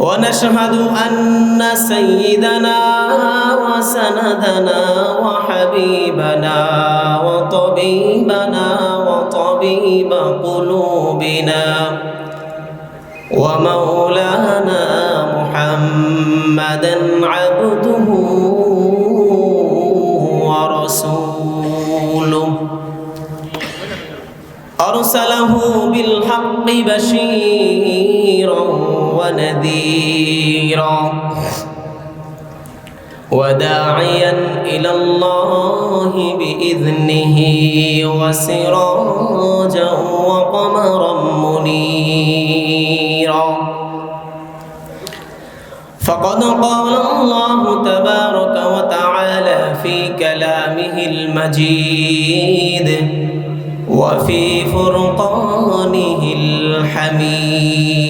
ونشهد أن سيدنا وسندنا وحبيبنا وطبيبنا وطبيب قلوبنا ومولانا محمدا عبده ورسوله. أرسله بالحق بشيرا ونذيرا. وداعيا إلى الله بإذنه وسراجا وقمرا منيرا. فقد قال الله تبارك وتعالى في كلامه المجيد وفي فرقانه الحميد.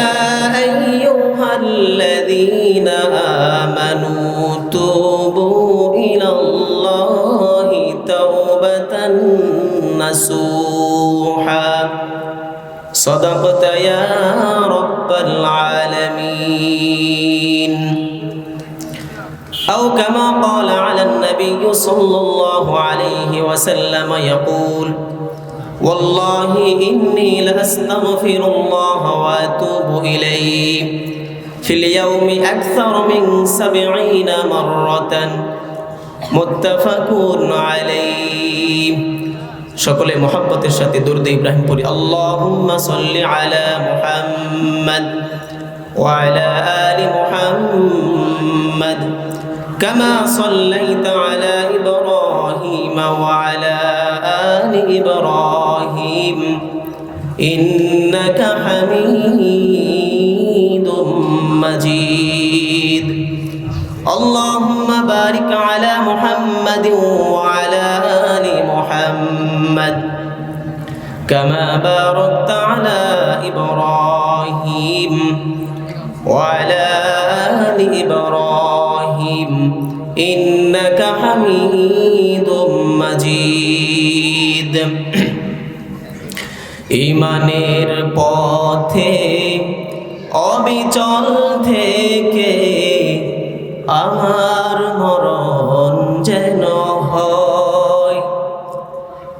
نسوحا صدقت يا رب العالمين. أو كما قال على النبي صلى الله عليه وسلم يقول والله إني لأستغفر الله وأتوب إليه. في اليوم أكثر من سبعين مرة. متفق عليه. সকলে মহাব্বতের সাথে দুর্দ ইব্রাহিম পড়ি আল্লাহুম্মা সাল্লি আলা মুহাম্মদ ওয়া আলা আলি মুহাম্মদ كما صليت على إبراهيم وعلى آل إبراهيم إنك حميد مجيد اللهم بارك على محمد وعلى آل محمد كما باركت على إبراهيم وعلى آل إبراهيم إنك حميد مجيد ইমানের পথে অবিচল থেকে আমার মরণ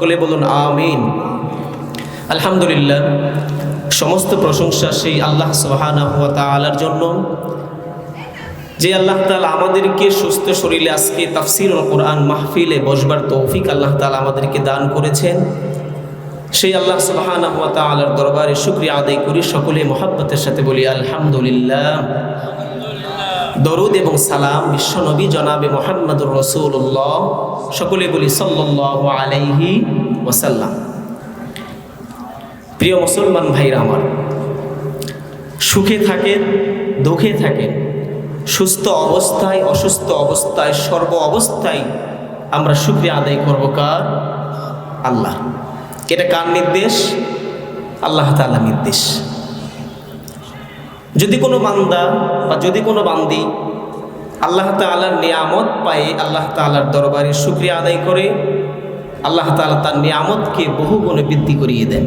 সকলে বলুন, আমিন। আলহামদুলিল্লাহ, সমস্ত প্রশংসা সেই আল্লাহ সুবহানাহু ওয়া তাআলার জন্য। যে আল্লাহ তাআলা আমাদেরকে সুস্থ শরীরে আজকে তাফসির কোরআন মাহফিলে বসবার তৌফিক আল্লাহ তাআলা আমাদেরকে দান করেছেন। সেই আল্লাহ সুবহানাহু ওয়া তাআলার দরবারে শুক্রিয়া আদায় করি, সকলে মোহাব্বতের সাথে বলি, আলহামদুলিল্লাহ। দরুদ এবং সালাম বিশ্বনবী জনাবে মোহাম্মদুর রসুল্লাহ সকলে বলি সাল্লাল্লাহু আলাইহি ওসাল্লাম প্রিয় মুসলমান ভাইরা আমার, সুখে থাকেন, দুঃখে থাকেন, সুস্থ অবস্থায়, অসুস্থ অবস্থায়, সর্ব অবস্থায় আমরা শুক্রিয়া আদায় করব কার? আল্লাহ। এটা কার নির্দেশ? আল্লাহ তাআলা নির্দেশ। যদি কোনো বান্দা বা যদি কোনো বান্দি আল্লাহ তাআলার নিয়ামত পায়ে আল্লাহ তাআলার দরবারে শুক্রিয়া আদায় করে, আল্লাহ তাআলা তার নিয়ামতকে বহু গুণে বৃদ্ধি করিয়ে দেন।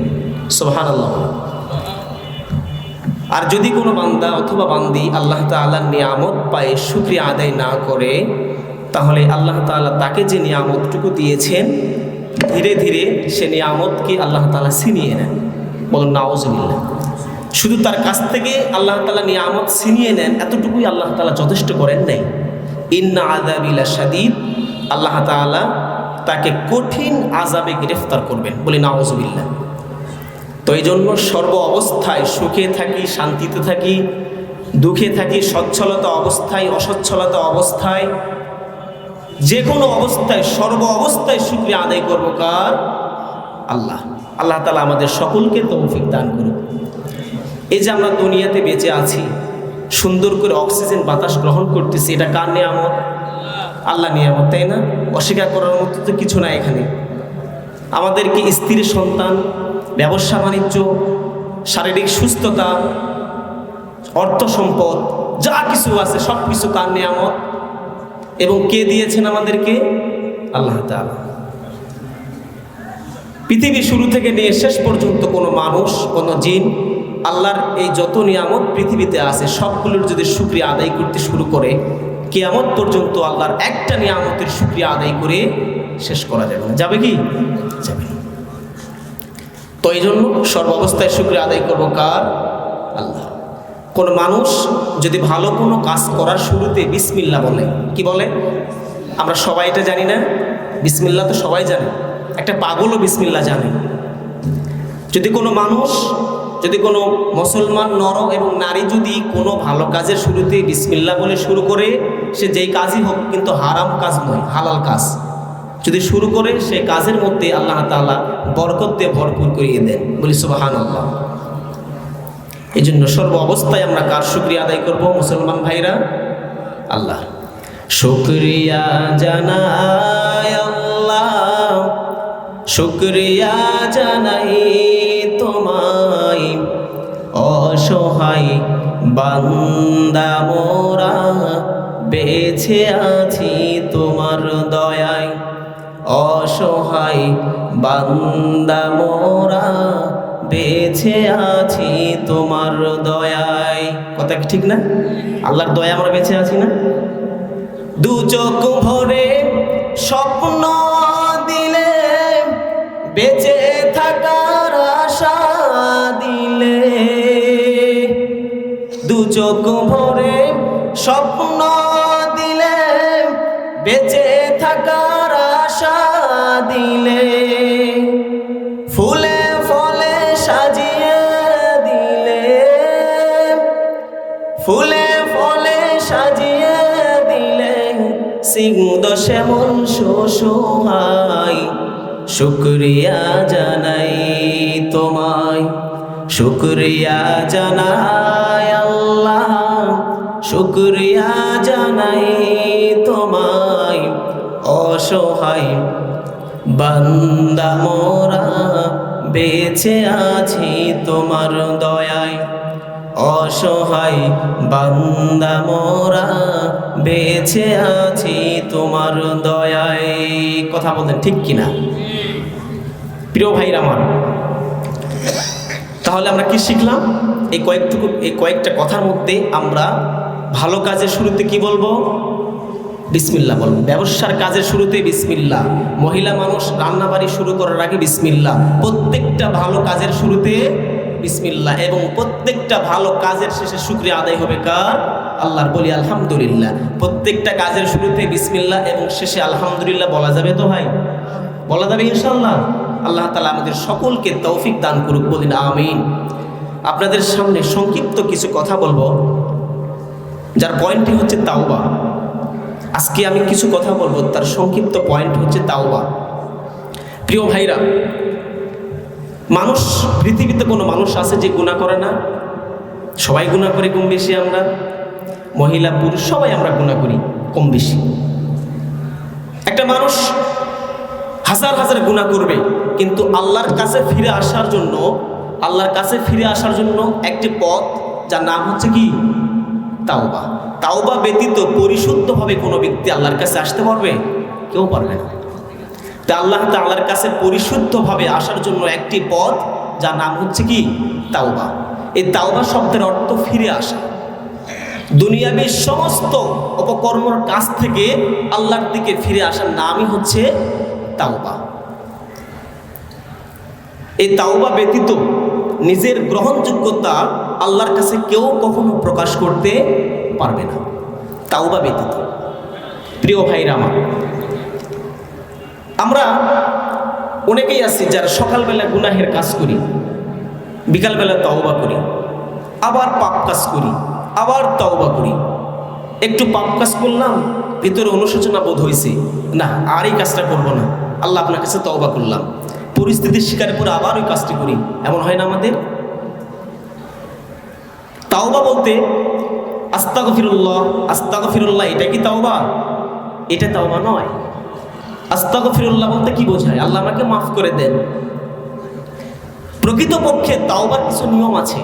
সোহান আল্লাহ আর যদি কোনো বান্দা অথবা বান্দি আল্লাহ তাআলার নিয়ামত পায়ে শুক্রিয়া আদায় না করে, তাহলে আল্লাহ তাআলা তাকে যে নিয়ামতটুকু দিয়েছেন, ধীরে ধীরে সে নিয়ামতকে আল্লাহ তাআলা ছিনিয়ে নেন। বলুন নাওজবিল্লা শুধু তার কাছ থেকে আল্লাহ তালা নিয়ে নিয়ামত ছিনিয়ে নেন, এতটুকুই আল্লাহ তালা যথেষ্ট করেন নাই। ইন্না আদাবিলা সাদিদ আল্লাহ তালা তাকে কঠিন আজাবে গ্রেফতার করবেন। বলে নাওজবিল্লা তো এই জন্য সর্ব অবস্থায় সুখে থাকি, শান্তিতে থাকি, দুঃখে থাকি, সচ্ছলতা অবস্থায়, অসচ্ছলতা অবস্থায় যে কোনো অবস্থায়, সর্ব অবস্থায় শুক্রিয়া আদায় করব কার? আল্লাহ। আল্লাহ তালা আমাদের সকলকে তৌফিক দান করুক। এই যে আমরা দুনিয়াতে বেঁচে আছি, সুন্দর করে অক্সিজেন বাতাস গ্রহণ করতেছি, এটা কার নিয়ামত? আল্লাহ নিয়ামত, তাই না? অস্বীকার করার মতো তো কিছু না এখানে। আমাদেরকে স্ত্রীর সন্তান, ব্যবসা বাণিজ্য, শারীরিক সুস্থতা, অর্থ সম্পদ, যা কিছু আছে সব কিছু কার নিয়ামত? এবং কে দিয়েছেন আমাদেরকে? আল্লাহ তাআলা। পৃথিবী শুরু থেকে নিয়ে শেষ পর্যন্ত কোনো মানুষ, কোনো জিন, আল্লাহর এই যত নিয়ামত পৃথিবীতে আছে, সবগুলোর যদি শুক্রিয়া আদায় করতে শুরু করে, কেয়ামত পর্যন্ত আল্লাহর একটা নিয়ামতের শুক্রিয়া আদায় করে শেষ করা যাবে না। যাবে কি? যাবে। তো এই জন্য সর্বাবস্থায় শুক্রিয়া আদায় করব কার? আল্লাহ। কোন মানুষ যদি ভালো কোনো কাজ করার শুরুতে বিসমিল্লা বলে, কি বলে? আমরা সবাই এটা জানি না? বিসমিল্লা তো সবাই জানে। একটা পাগলও বিসমিল্লা জানে। যদি কোনো মানুষ, যদি কোনো মুসলমান, নর এবং নারী যদি কোনো ভালো কাজের শুরুতে বিসমিল্লা বলে শুরু করে, সে যেই কাজই হোক কিন্তু হারাম কাজ নয়, হালাল কাজ। যদি শুরু করে, সে কাজের মধ্যে আল্লাহ তাআলা বরকত দিয়ে ভরপুর করিয়ে দেন। বলি সুবাহান আল্লাহ এই জন্য সর্ব অবস্থায় আমরা কার শুক্রিয়া আদায় করব, মুসলমান ভাইরা? আল্লাহ। শুক্রিয়া জানাই আল্লাহ। শুক্রিয়া জানাই তোমায়। অসহায় বান্দা মোরা বেছে আছি তোমার দয়ায়। অসহায় বান্দা মোরা বেছে আছি তোমার দয়ায়। কথা কি ঠিক না? আল্লাহর দয়া আমরা বেঁচে আছি না? দু চোখ ভরে স্বপ্ন বেঁচে থাকার আশা দিলে দু চোখ ভরে স্বপ্ন দিলে, বেঁচে থাকার আশা দিলে, ফুলে ফলে সাজিয়ে দিলে, ফুলে ফলে সাজিয়ে দিলে, সিংহ শ্যামল শোষাই শুক্রিয়া জানাই তোমায়। শুক্রিয়া জানাই আল্লাহ। শুক্রিয়া জানাই তোমায়। অসহায় বান্দা মোরা, বেঁচে আছি তোমার দয়ায়। অসহায় বান্দা মোরা, বেঁচে আছি তোমার দয়ায়। কথা বলতেন ঠিক কিনা? প্রিয় ভাইরা আমার, তাহলে আমরা কি শিখলাম? এই কয়েকটুকু, এই কয়েকটা কথার মধ্যে আমরা ভালো কাজের শুরুতে কি বলব? বিসমিল্লা বলব। ব্যবসার কাজের শুরুতে বিসমিল্লা মহিলা মানুষ রান্নাবাড়ি শুরু করার আগে বিসমিল্লা প্রত্যেকটা ভালো কাজের শুরুতে বিসমিল্লা এবং প্রত্যেকটা ভালো কাজের শেষে শুক্রিয়া আদায় হবে কার? আল্লাহর বলি, আলহামদুলিল্লাহ। প্রত্যেকটা কাজের শুরুতে বিসমিল্লা এবং শেষে আলহামদুলিল্লাহ বলা যাবে তো ভাই? বলা যাবে ইনশাল্লাহ আল্লাহ তালা আমাদের সকলকে তৌফিক দান করুক, বলিন আমিন। আপনাদের সামনে সংক্ষিপ্ত কিছু কথা বলব, যার পয়েন্টটি হচ্ছে তাওবা। আজকে আমি কিছু কথা বলব, তার সংক্ষিপ্ত পয়েন্ট হচ্ছে তাওবা। প্রিয় ভাইরা, মানুষ, পৃথিবীতে কোনো মানুষ আছে যে গুণা করে না? সবাই গুণা করে কম বেশি আমরা? মহিলা, পুরুষ, সবাই আমরা গুণা করি কম বেশি। একটা মানুষ হাজার হাজার গুণা করবে কিন্তু আল্লাহর কাছে ফিরে আসার জন্য, আল্লাহর কাছে ফিরে আসার জন্য একটি পথ, যার নাম হচ্ছে কি? তাওবা। তাওবা ব্যতীত পরিশুদ্ধভাবে কোনো ব্যক্তি আল্লাহর কাছে আসতে পারবে? কেউ পারবে না। তা আল্লাহ তাআলার কাছে পরিশুদ্ধভাবে আসার জন্য একটি পথ, যার নাম হচ্ছে কি? তাওবা। এই তাওবা শব্দের অর্থ ফিরে আসা। দুনিয়াবী সমস্ত অপকর্মর কাছ থেকে আল্লাহর দিকে ফিরে আসার নামই হচ্ছে তাওবা। এই তাওবা ব্যতীত নিজের গ্রহণযোগ্যতা আল্লাহর কাছে কেউ কখনো প্রকাশ করতে পারবে না। তাওবা ব্যতীত। প্রিয় ভাইরা আমার, আমরা অনেকেই আছি যারা সকালবেলা গুনাহের কাজ করি, বিকালবেলা তাওবা করি, আবার পাপ কাজ করি, আবার তাওবা করি। একটু পাপ কাজ করলাম, ভিতরে অনুশোচনা বোধ হয়েছে না, আর এই কাজটা করব না। আল্লাহ আপনার কাছে তওবা করলাম। পরিস্থিতির শিকারে পরে আবার ওই কাজটি করি। এমন হয় না আমাদের? তাওবা বলতে আস্তাগ ফিরুল্লাহ আস্তাগ ফিরুল্লাহ এটা কি তাওবা? এটা তাওবা নয়। আস্তাগ ফিরুল্লাহ বলতে কি বোঝায়? আল্লাহ আমাকে মাফ করে দেন। প্রকৃতপক্ষে তাওবার কিছু নিয়ম আছে।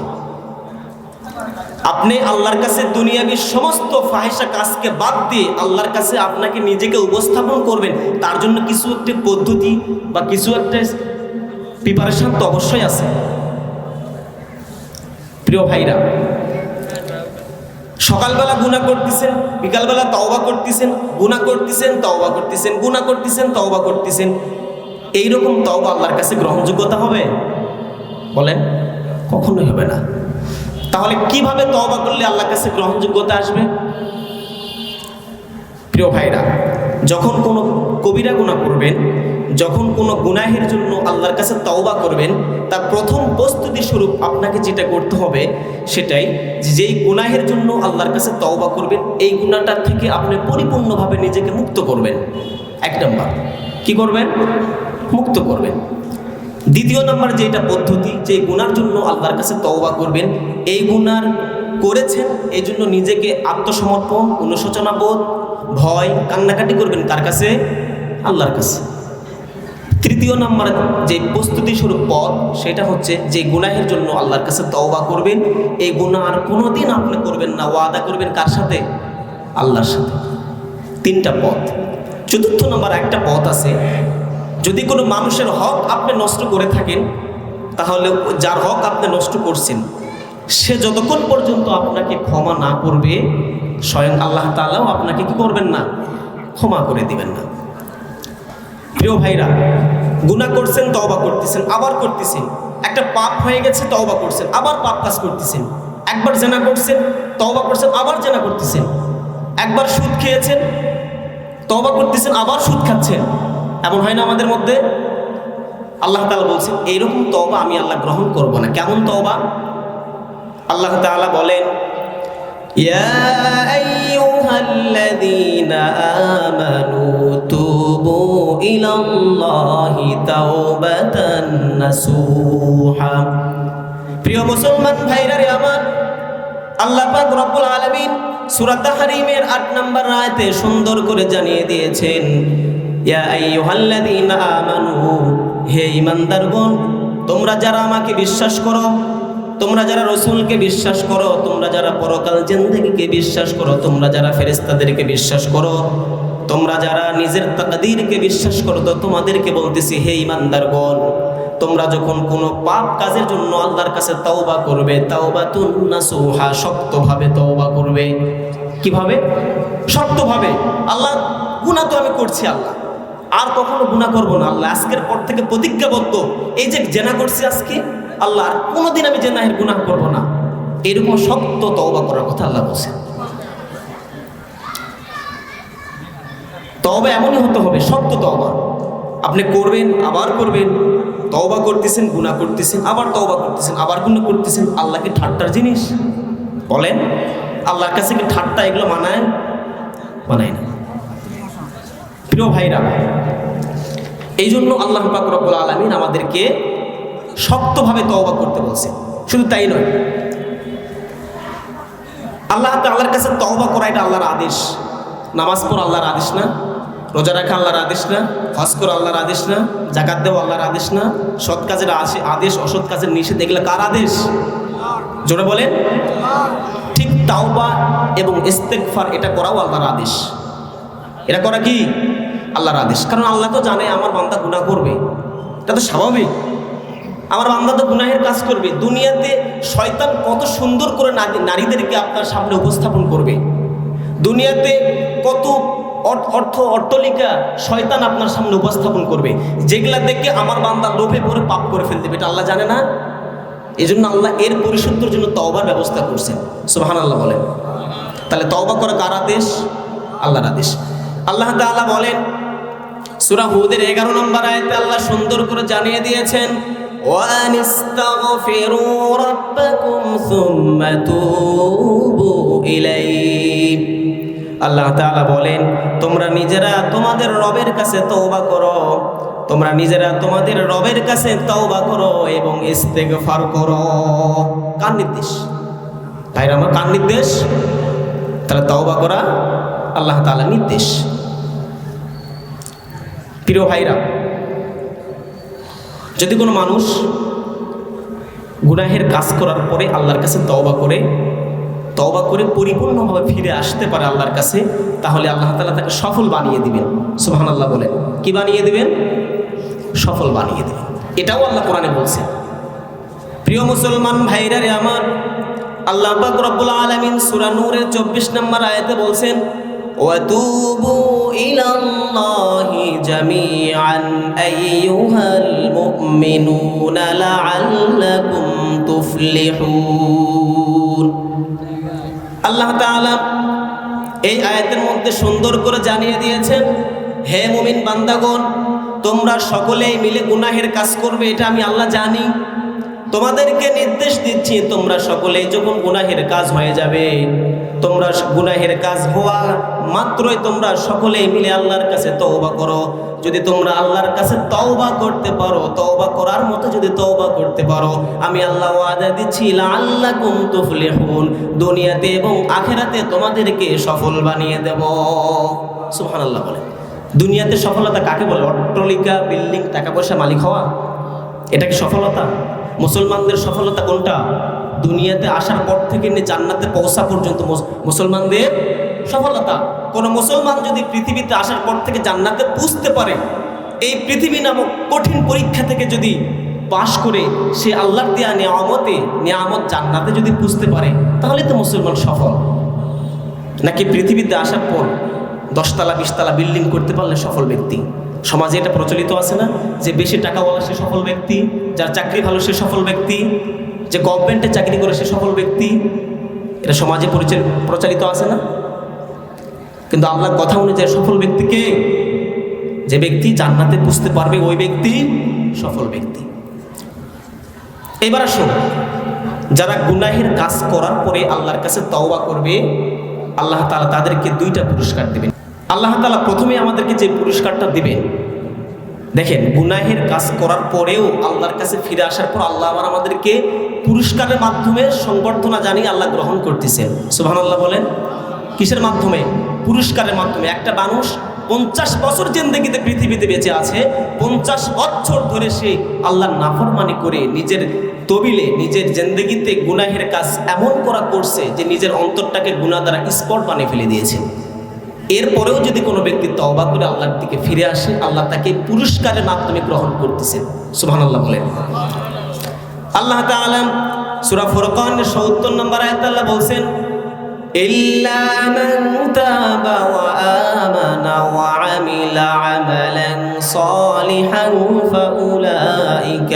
আপনি আল্লাহর কাছে দুনিয়াবি সমস্ত ফাহেসা কাজকে বাদ দিয়ে আল্লাহর কাছে আপনাকে নিজেকে উপস্থাপন করবেন, তার জন্য কিছু একটি পদ্ধতি বা কিছু একটা প্রিপারেশন তো অবশ্যই আছে। প্রিয় ভাইরা, সকালবেলা গুণা করতেছেন, বিকালবেলা তওবা করতেছেন গুণা করতেছেন, তওবা করতেছেন গুণা করতেছেন, তওবা করতেছেন। এইরকম তওবা আল্লাহর কাছে গ্রহণযোগ্যতা হবে? বলেন, কখনোই হবে না। তাহলে কীভাবে তওবা করলে আল্লাহর কাছে গ্রহণযোগ্যতা আসবে? প্রিয় ভাইরা, যখন কোনো কবিরা গুণা করবেন যখন কোনো গুনাহের জন্য আল্লাহর কাছে তওবা করবেন, তার প্রথম প্রস্তুতি স্বরূপ আপনাকে যেটা করতে হবে সেটাই যেই গুনাহের জন্য আল্লাহর কাছে তওবা করবেন, এই গুণাটার থেকে আপনি পরিপূর্ণভাবে নিজেকে মুক্ত করবেন। এক নম্বর। কি করবেন? মুক্ত করবেন। দ্বিতীয় নম্বর যেটা পদ্ধতি যে গুনার জন্য আল্লাহর কাছে তওবা করবেন, এই গুনার করেছেন এই জন্য নিজেকে আত্মসমর্পণ, অনুশোচনা বোধ, ভয়, কান্নাকাটি করবেন কার কাছে? আল্লাহর কাছে। তৃতীয় নম্বর যে প্রস্তুতি স্বরূপ পথ, সেটা হচ্ছে যে গুনাহের জন্য আল্লাহর কাছে তওবা করবেন। এই গুনাহ আর কোনোদিন আপনি করবেন না, ওয়াদা করবেন কার সাথে? আল্লাহর সাথে। তিনটা পথ। চতুর্থ নম্বর একটা পথ আছে, যদি কোনো মানুষের হক আপনি নষ্ট করে থাকেন, তাহলে যার হক আপনি নষ্ট করছেন, সে যতক্ষণ পর্যন্ত আপনাকে ক্ষমা না করবে, স্বয়ং আল্লাহ তাআলাও আপনাকে কি করবেন না? ক্ষমা করে দিবেন না। প্রিয় ভাইরা গুণা করছেন, তওবা করতেছেন, আবার করতেছেন। একটা পাপ হয়ে গেছে, তওবা করছেন, আবার পাপ কাজ করতেছেন। একবার জেনা করছেন, তওবা করছেন, আবার জেনা করতেছেন। একবার সুদ খেয়েছেন, তওবা করতেছেন, আবার সুদ খাচ্ছেন। এমন হয় না আমাদের মধ্যে? আল্লাহ তাআলা বলছেন, এইরকম তওবা আমি আল্লাহ গ্রহণ করব না। কেমন তওবা? আল্লাহ তাআলা বলেন يا أيها الذين آمنوا توبوا إلى الله توبة نصوحا প্রিয় মুসলমান ভাইরা রে আমার আল্লাহ পাক রব্বুল আলামিন সূরা তাহরিমের 8 নম্বর আয়াতে সুন্দর করে জানিয়ে দিয়েছেন ইয়া আইয়ুহাল্লাযীনা আমানু হে ঈমানদারগণ তোমরা যারা আমাকে বিশ্বাস করো তোমরা যারা রসুলকে বিশ্বাস করো, তোমরা যারা পরকাল জিন্দগিকে বিশ্বাস করো, তোমরা যারা ফেরেস্তাদেরকে বিশ্বাস করো, তোমরা যারা নিজের তাকদীরকে বিশ্বাস করো, তো তোমাদেরকে বলতেছি, হে ইমানদারগণ তোমরা যখন কোনো পাপ কাজের জন্য আল্লাহর কাছে তাওবা করবে তাওবা তুন্নাসুহা শক্তভাবে তওবা করবে। কীভাবে? শক্তভাবে। আল্লাহ গুণা তো আমি করছি আল্লাহ। আর কখনো গুণা করব না আল্লাহ। আজকের পর থেকে প্রতিজ্ঞাবদ্ধ। এই যে জেনা করছি আজকে আল্লাহ আর কোনোদিন আমি জেনাহের গুনাহ করব না। এরকম শক্ত তওবা করার কথা আল্লাহ বলছেন। তওবা এমনই হতে হবে, শক্ত তওবা। আপনি করবেন, আবার করবেন, তওবা করতেছেন, গুনাহ করতেছেন, আবার তওবা করতেছেন, আবার গুনাহ করতেছেন, আল্লাহ কি ঠাট্টার জিনিস? বলেন, আল্লাহর কাছে কি ঠাট্টা এগুলো মানায়? মানায় না। প্রিয় ভাইরা এই জন্য আল্লাহ পাক রব্বুল আলমিন আমাদেরকে শক্তভাবে তওবা করতে বলছে। শুধু তাই নয়। আল্লাহ আল্লাহর কাছে তওবা করা এটা আল্লাহর আদেশ। নামাজ পড়া আল্লাহর আদেশ না। রোজা রাখা আল্লাহর আদেশ না। হজ করা আল্লাহর আদেশ না। জাকাত দেওয়া আল্লাহর আদেশ না। সৎ কাজের আদেশ অসৎ কাজের নিষেধ, এগুলো কার আদেশ? জোরে বলেন। ঠিক তাওবা এবং ইস্তেকফার এটা করাও আল্লাহর আদেশ। এটা করা কি? আল্লাহর আদেশ। কারণ আল্লাহ তো জানে আমার বান্দা গুনাহ করবে। এটা তো স্বাভাবিক। আমার বান্দা তো গুনাহের কাজ করবে। দুনিয়াতে শয়তান কত সুন্দর করে নারীদেরকে আপনার সামনে উপস্থাপন করবে। দুনিয়াতে কত অর- অর্থ অট্টলিকা শয়তান আপনার সামনে উপস্থাপন করবে। যেগুলা দেখে আমার বান্দা লোভে পড়ে পাপ করে ফেলতে এটা আল্লাহ জানে না? এই জন্য আল্লাহ এর পরিশুদ্ধর জন্য তওবার ব্যবস্থা করছেন। সুবাহান আল্লাহ বলেন। তাহলে তওবা করা কার আদেশ? আল্লাহর আদেশ। আল্লাহ তাআলা বলেন, সূরা হুদের 11 নম্বর আয়াতে আল্লাহ সুন্দর করে জানিয়ে দিয়েছেন وأن استغفروا ربكم ثم توبوا إليه আল্লাহ তাআলা বলেন তোমরা নিজেরা তোমাদের রবের কাছে তওবা করো তোমরা নিজেরা তোমাদের রবের কাছে তওবা করো এবং ইস্তেগফার করো কার নির্দেশ ভাইরা আমার কার নির্দেশ তাহলে তওবা করা আল্লাহ তাআলা নির্দেশ প্রিয় ভাইরা যদি কোনো মানুষ গুনাহের কাজ করার পরে আল্লাহর কাছে তওবা করে তওবা করে পরিপূর্ণভাবে ফিরে আসতে পারে আল্লাহর কাছে, তাহলে আল্লাহ তাআলা তাকে সফল বানিয়ে দিবেন। সুবহান আল্লাহ বলেন। কি বানিয়ে দিবেন? সফল বানিয়ে দিবেন। এটাও আল্লাহ কোরআনে বলছেন। প্রিয় মুসলমান ভাইরা রে আমার, আল্লাহ রব্বুল আলামিন সুরানুরের চব্বিশ নম্বর আয়াতে বলছেন وتوبوا إلى الله جميعا أيها المؤمنون لعلكم تفلحون আল্লাহ তাআলা এই আয়াতের মধ্যে সুন্দর করে জানিয়ে দিয়েছেন হে মুমিন বান্দাগণ তোমরা সকলেই মিলে গুনাহের কাজ করবে এটা আমি আল্লাহ জানি তোমাদেরকে নির্দেশ দিচ্ছি তোমরা সকলেই যখন গুনাহের কাজ হয়ে যাবে তোমরা গুনাহের কাজ হওয়া মাত্রই তোমরা সকলেই মিলে আল্লাহর কাছে তওবা করো। যদি তোমরা আল্লাহর কাছে তওবা করতে পারো, তওবা করার মতো যদি তওবা করতে পারো, আমি আল্লাহ ওয়াদা দিচ্ছি আল্লাহ লাআল্লাকুম তুফলিহুন, দুনিয়াতে এবং আখেরাতে তোমাদেরকে সফল বানিয়ে দেব। সুবহানাল্লাহ বলে দুনিয়াতে সফলতা কাকে বলে? অট্টলিকা, বিল্ডিং, টাকা পয়সা, মালিক হওয়া? এটা কি সফলতা? মুসলমানদের সফলতা কোনটা? দুনিয়াতে আসার পর থেকে নিয়ে জান্নাতে পৌঁছা পর্যন্ত মুসলমানদের সফলতা। কোন মুসলমান যদি পৃথিবীতে আসার পর থেকে জান্নাতে পুষতে পারে, এই পৃথিবী নামক কঠিন পরীক্ষা থেকে যদি পাশ করে সে আল্লাহর দেয়া নিয়ামতে, নিয়ামত জান্নাতে যদি পুষতে পারে, তাহলে তো মুসলমান সফল। নাকি পৃথিবীতে আসার পর দশতলা, বিশতলা বিল্ডিং করতে পারলে সফল ব্যক্তি? সমাজে এটা প্রচলিত আছে না? যে বেশি টাকাওয়ালা সে সফল ব্যক্তি, যার চাকরি ভালো সে সফল ব্যক্তি যে গভর্নমেন্টে চাকরি করে সে সফল ব্যক্তি, এটা সমাজে পরিচয়, প্রচারিত আছে না? কিন্তু আল্লাহর কথা অনুযায়ী সফল ব্যক্তিকে যে ব্যক্তি জান্নাতে বুঝতে পারবে, ওই ব্যক্তি সফল ব্যক্তি। এবার আসুন, যারা গুনাহের কাজ করার পরে আল্লাহর কাছে তওবা করবে, আল্লাহ তাআলা তাদেরকে দুইটা পুরস্কার দিবেন। আল্লাহ তাআলা প্রথমে আমাদেরকে যে পুরস্কারটা দিবেন দেখেন, গুনাহের কাজ করার পরেও আল্লাহর কাছে ফিরে আসার পর আল্লাহ আবার আমাদেরকে পুরস্কারের মাধ্যমে সংবর্ধনা জানিয়ে আল্লাহ গ্রহণ করতেছেন। সুবহানাল্লাহ বলেন, কিসের মাধ্যমে? পুরস্কারের মাধ্যমে। একটা মানুষ পঞ্চাশ বছর জিন্দগিতে পৃথিবীতে বেঁচে আছে, পঞ্চাশ বছর ধরে সে আল্লাহর নাফরমানি করে নিজের তবিলে, নিজের জিন্দগিতে গুনাহের কাজ এমন করা করছে যে নিজের অন্তরটাকে গুনাহ দ্বারা স্পট বানিয়ে ফেলে দিয়েছে। এরপরেও যদি কোনো ব্যক্তি তওবা করে আল্লাহর দিকে ফিরে আসে আল্লাহ তাকে পুরস্কারের মাধ্যমে গ্রহণ করতেছেন সুবহানাল্লাহ বলেন আল্লাহ তাআলা সূরা ফুরকানের 70 নম্বর আয়াতে আল্লাহ বলছেন إلا من تاب وآمن وعمل عملا صالحا فأولئك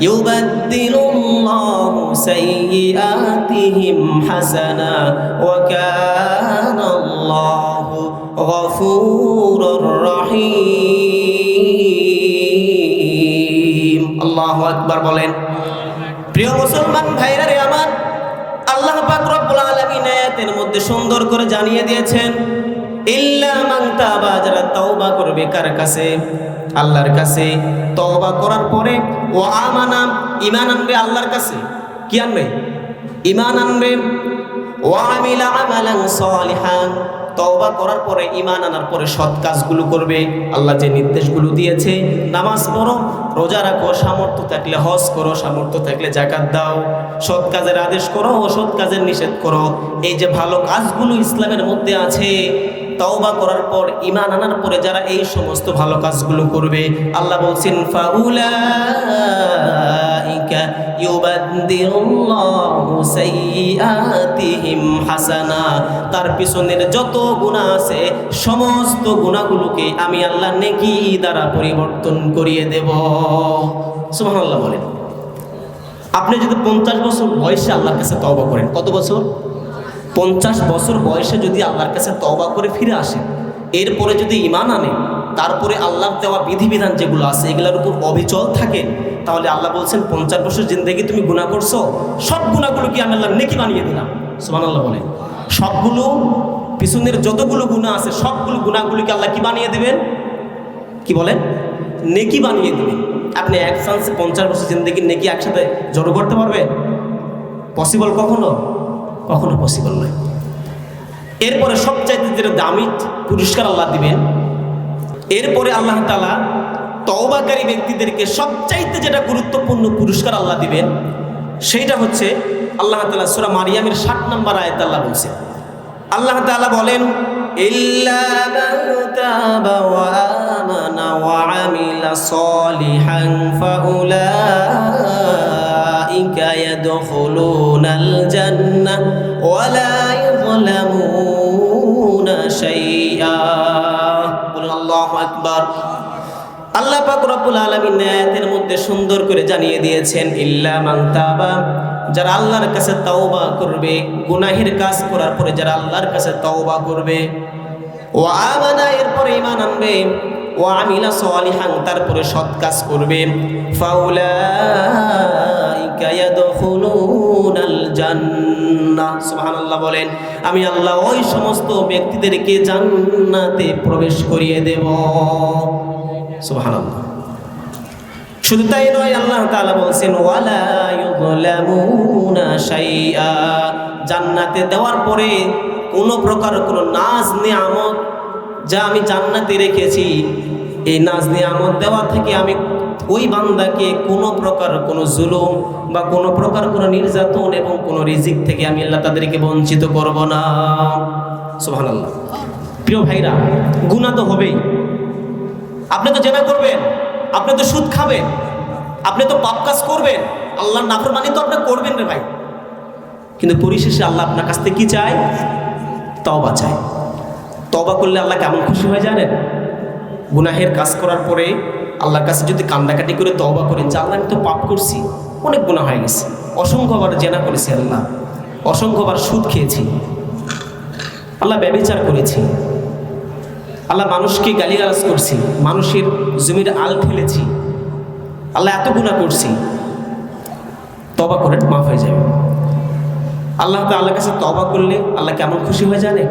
يبدل الله سيئاتهم حسنا وكان الله غفورا رحيم الله أكبر বলেন প্রিয় মুসলমান ভাইরা রে আমার আল্লাহ পাক রব্বুল আলামিন আয়াতের মধ্যে সুন্দর করে জানিয়ে দিয়েছেন ইল্লা মান তাবা যারা তওবা করবে কার কাছে আল্লাহর কাছে তওবা করার পরে ও আমানা ঈমান আনবে আল্লাহর কাছে কি আনবে ঈমান আনবে ও আমিলা আমালান সালিহান তওবা করার পরে ইমান আনার পরে সৎ কাজগুলো করবে। আল্লাহ যে নির্দেশগুলো দিয়েছে, নামাজ পড়ো, রোজা রাখো, সামর্থ্য থাকলে হজ করো, সামর্থ্য থাকলে জাকাত দাও, সৎ কাজের আদেশ করো অসৎ কাজের নিষেধ করো। এই যে ভালো কাজগুলো ইসলামের মধ্যে আছে তওবা করার পর ইমান আনার পরে যারা এই সমস্ত ভালো কাজগুলো করবে, আল্লাহ বলছেন, ফাউলাইকা ইউবাদদিরুল্লাহু সাইয়্যাতিহিম হাসানা। তার পিছনের যত গুনাহ আছে, সমস্ত গুনাহগুলোকে আমি আল্লাহ নেকি দ্বারা পরিবর্তন করিয়ে দেব। সুবহানাল্লাহ বলেন। আপনি যদি পঞ্চাশ বছর বয়সে আল্লাহর কাছে তওবা করেন, কত বছর? পঞ্চাশ বছর বয়সে যদি আল্লাহর কাছে তবা করে ফিরে আসে, এরপরে যদি ইমান আনে, তারপরে আল্লাহর দেওয়া বিধিবিধান যেগুলো আছে, এগুলোর উপর অবিচল থাকে, তাহলে আল্লাহ বলছেন, পঞ্চাশ বছর জিন্দগি তুমি গুণা করছ, সব গুণাগুলো কি আমি আল্লাহ নেকি বানিয়ে দিলাম? সুমান আল্লাহ বলে। সবগুলো, পিছনের যতগুলো গুণা আছে, সবগুলো গুণাগুলিকে আল্লাহ কি বানিয়ে দেবেন? কি বলেন? নেকি বানিয়ে দিবেন। আপনি এক চান্সে পঞ্চাশ বছর জিন্দগি নেকি একসাথে জড়ো করতে পারবেন? পসিবল কখনো? কখনো পসিবল নয়। এরপরে সবচাইতে যেটা দামি পুরস্কার আল্লাহ দিবেন, এরপরে আল্লাহ তালা তওবাকারী ব্যক্তিদেরকে সবচাইতে যেটা গুরুত্বপূর্ণ পুরস্কার আল্লাহ দিবেন, সেইটা হচ্ছে আল্লাহ তালা সুরা মারিয়ামের ষাট নম্বর আয়ত আল্লাহ বলছে। আল্লাহ তালা বলেন, ইল্লা জান্নাহ ওয়া লা ইযলামুনা শাইআ বলুন, আল্লাহু আকবার। আল্লাহ পাক রব্বুল আলামিন আয়াতের মধ্যে সুন্দর করে জানিয়ে দিয়েছেন, ইল্লা মান তাবা। যারা আল্লাহর কাছে তওবা করবে, গুনাহের কাজ করার পরে যারা আল্লাহর কাছে তওবা করবে ও আমানা এরপরে ঈমান আনবে, ও আমিলা সালিহান তারপরে সৎ কাজ করবে। বলেন, আমি আল্লাহ ওই সমস্ত ব্যক্তিদেরকে জান্নাতে প্রবেশ করিয়ে দেব। সুবহানাল্লাহ। শুধু তাই নয়, আল্লাহ তাআলা বলছেন, ওয়ালা জান্নাতে দেওয়ার পরে কোনো প্রকার কোনো নাজ নিয়ামত যা আমি জান্নাতে রেখেছি, এই নাজ নিয়ামত দেওয়া থেকে আমি ওই বান্দাকে কোনো প্রকার কোনো জুলুম বা কোনো প্রকার কোনো নির্যাতন এবং কোনো রিজিক থেকে আমি আল্লাহ তাদেরকে বঞ্চিত করব না। সুবহানাল্লাহ। প্রিয় ভাইরা, গুনাহ তো হবেই। আপনি তো জেনা করবেন, আপনি তো সুদ খাবেন, আপনি তো পাপ কাজ করবেন, আল্লাহর নাফরমানি তো আপনি করবেন রে ভাই। কিন্তু পরিশেষে আল্লাহ আপনার কাছ থেকে কি চায়? তবা চায় তবা করলে আল্লাহ কেমন খুশি হয়ে জানেন? গুনাহের কাজ করার পরে আল্লাহর কাছে যদি কান্দাকাটি করে তবা করেন যে আল্লাহ আমি তো পাপ করছি, অনেক গুণা হয়ে গেছে। অসংখ্যবার জেনা করেছি আল্লাহ, অসংখ্যবার সুদ খেয়েছি। আল্লাহ ব্যবচার করেছি। আল্লাহ মানুষকে গালিগালাজ করছি, মানুষের জমির আল ফেলেছি। আল্লাহ এত গুণা করছি। তবা করেন, মাফ হয়ে যাবে। আল্লাহ তো আল্লাহর কাছে তবা করলে আল্লাহ কেমন খুশি হয়ে জানে?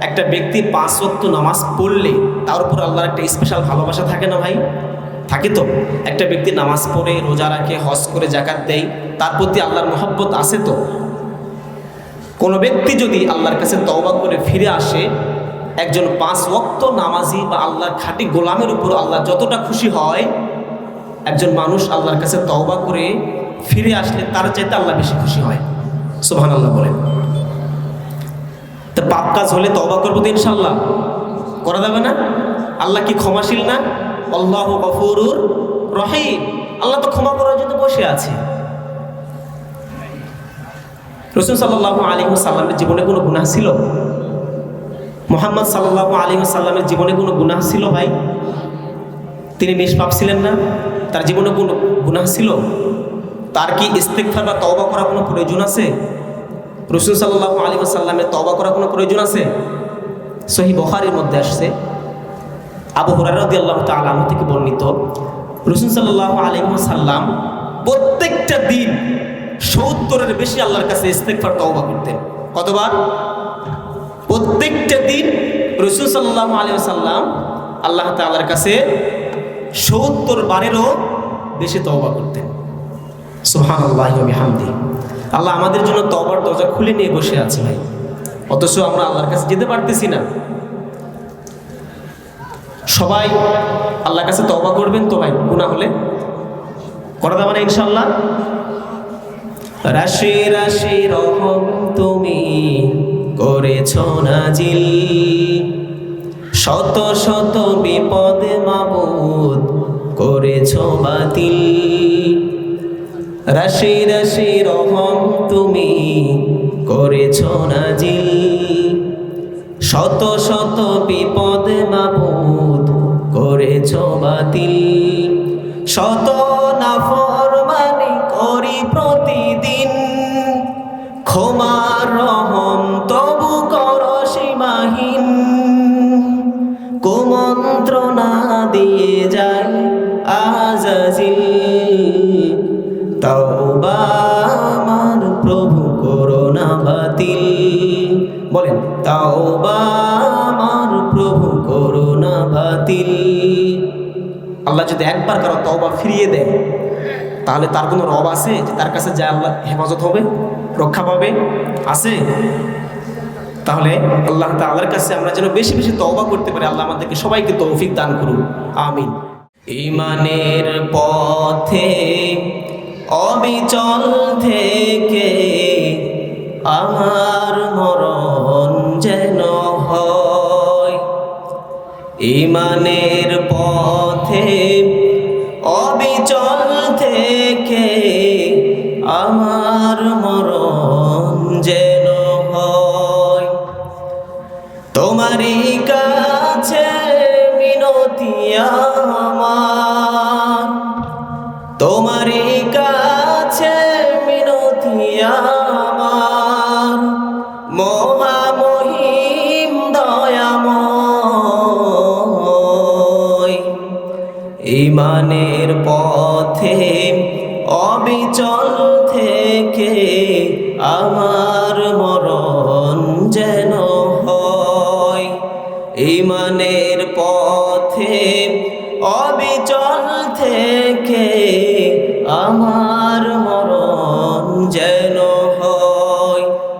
একটা ব্যক্তি পাঁচ ওয়াক্ত নামাজ পড়লে তার উপর আল্লাহর একটা স্পেশাল ভালোবাসা থাকে না ভাই? থাকে তো। একটা ব্যক্তি নামাজ পড়ে, রোজা রাখে, হজ করে জাকাত দেয়, তার প্রতি আল্লাহর মহব্বত আছে তো? কোনো ব্যক্তি যদি আল্লাহর কাছে তওবা করে ফিরে আসে, একজন পাঁচ ওয়াক্ত নামাজি বা আল্লাহর খাঁটি গোলামের উপর আল্লাহ যতটা খুশি হয়, একজন মানুষ আল্লাহর কাছে তওবা করে ফিরে আসলে তার চাইতে আল্লাহ বেশি খুশি হয়। সুবহান আল্লাহ বলেন তা পাপ কাজ হলে তওবা করব তো ইনশাল্লাহ করা যাবে না? আল্লাহ কি ক্ষমাশীল না? আল্লাহ গফুরুর রহিম। আল্লাহ তো ক্ষমা করার জন্য বসে আছে। রসুল সাল্লাহ আলী সাল্লামের জীবনে কোনো গুনাহ ছিল? মোহাম্মদ সাল্লাহ আলী সাল্লামের জীবনে কোনো গুনাহ ছিল ভাই? তিনি নিষ্পাপ ছিলেন না? তার জীবনে কোনো গুনাহ ছিল? তার কি ইস্তেকফার বা তওবা করা কোনো প্রয়োজন আছে? রসুল সাল্লাহ আলী সাল্লামের তওবা করা কোনো প্রয়োজন আছে? সহি বখারির মধ্যে আসছে। আবু হুরারদি আল্লাহ তালাম থেকে বর্ণিত, রসুল সাল্লাহ আলী সাল্লাম প্রত্যেকটা দিন সত্তরের বেশি আল্লাহর কাছে ইস্তেকফার তওবা করতেন। কতবার? প্রত্যেকটা দিন রসুল সাল্লাহ আলী সাল্লাম আল্লাহ তাল্লার কাছে সত্তর বারেরও বেশি তওবা করতেন। সোহান আল্লাহ হামদি আল্লাহ আমাদের জন্য তবার দরজা খুলে নিয়ে বসে আছে ভাই। অথচ আমরা আল্লাহর কাছে যেতে পারতেছি না। সবাই আল্লাহর কাছে তবা করবেন তো ভাই? গুণা হলে? করা দেওয়া না ইনশাল্লাহ রাশি রাশি রহম তুমি করেছ নাজিল। শত শত বিপদ মাবুদ করেছ বাতিল। রাশি রাশি রহম তুমি করেছ নাজিল। শত শত বিপদ মাবুদ করেছ বাতিল। শত নাফরমানি করি প্রতিদিন। ক্ষমার রহম আল্লাহ যদি একবার কারও তওবা ফিরিয়ে দেয়, তাহলে তার কোনো রব আছে যে তার কাছে যা আল্লাহ হেফাজত হবে, রক্ষা পাবে? আছে? তাহলে আল্লাহ তাআলার কাছে আমরা যেন বেশি বেশি তওবা করতে পারি, আল্লাহ আমাদেরকে সবাইকে তৌফিক দান করুন আমিন। ইমানের পথে অবিচল থেকে আমার মরণ যেন ইমানের পথে